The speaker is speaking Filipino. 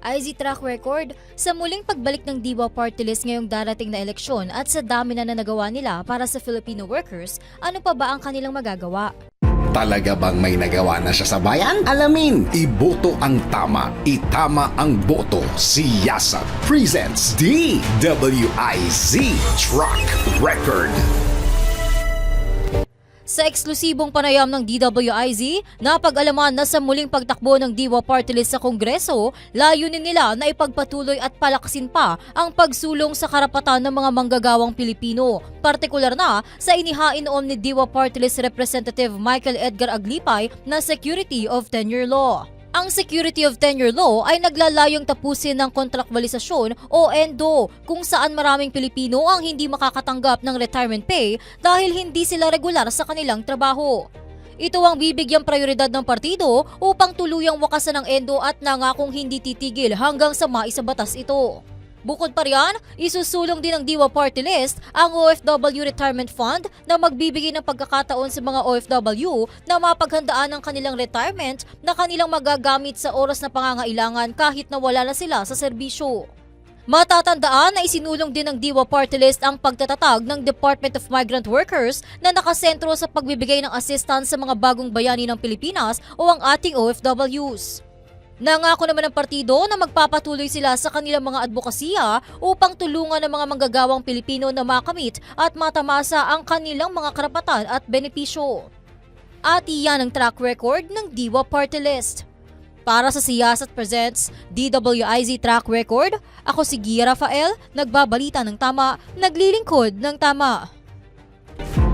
IZ track record sa muling pagbalik ng Diwa Party List ngayong darating na eleksyon at sa dami na nanagawa nila para sa Filipino workers, ano pa ba ang kanilang magagawa? Talaga bang may nagawa na siya sa bayan? Alamin, iboto ang tama, itama ang boto. Si Yasa presents DWIZ Truck Record. Sa eksklusibong panayam ng DWIZ, napag-alaman na sa muling pagtakbo ng Diwa Party List sa Kongreso, layunin nila na ipagpatuloy at palakasin pa ang pagsulong sa karapatan ng mga manggagawang Pilipino, partikular na sa inihain noon ni Diwa Party List Representative Michael Edgar Aglipay na Security of Tenure Law. Ang Security of Tenure Law ay naglalayong tapusin ng kontrakwalisasyon o ENDO kung saan maraming Pilipino ang hindi makakatanggap ng retirement pay dahil hindi sila regular sa kanilang trabaho. Ito ang bibigyang prioridad ng partido upang tuluyang wakasan ng ENDO at nangakong hindi titigil hanggang sa maisabatas ito. Bukod pa riyan, isusulong din ng Diwa Party List ang OFW Retirement Fund na magbibigay ng pagkakataon sa mga OFW na mapaghandaan ng kanilang retirement na kanilang magagamit sa oras na pangangailangan kahit na wala na sila sa serbisyo. Matatandaan na isinulong din ng Diwa Party List ang pagtatatag ng Department of Migrant Workers na nakasentro sa pagbibigay ng assistance sa mga bagong bayani ng Pilipinas o ang ating OFWs. Nangako naman ng partido na magpapatuloy sila sa kanilang mga advokasya upang tulungan ng mga manggagawang Pilipino na makamit at matamasa ang kanilang mga karapatan at benepisyo. At iyan ang track record ng Diwa Party List. Para sa Siyasat Presents DWIZ Track Record, ako si Gia Rafael, nagbabalita ng tama, naglilingkod ng tama.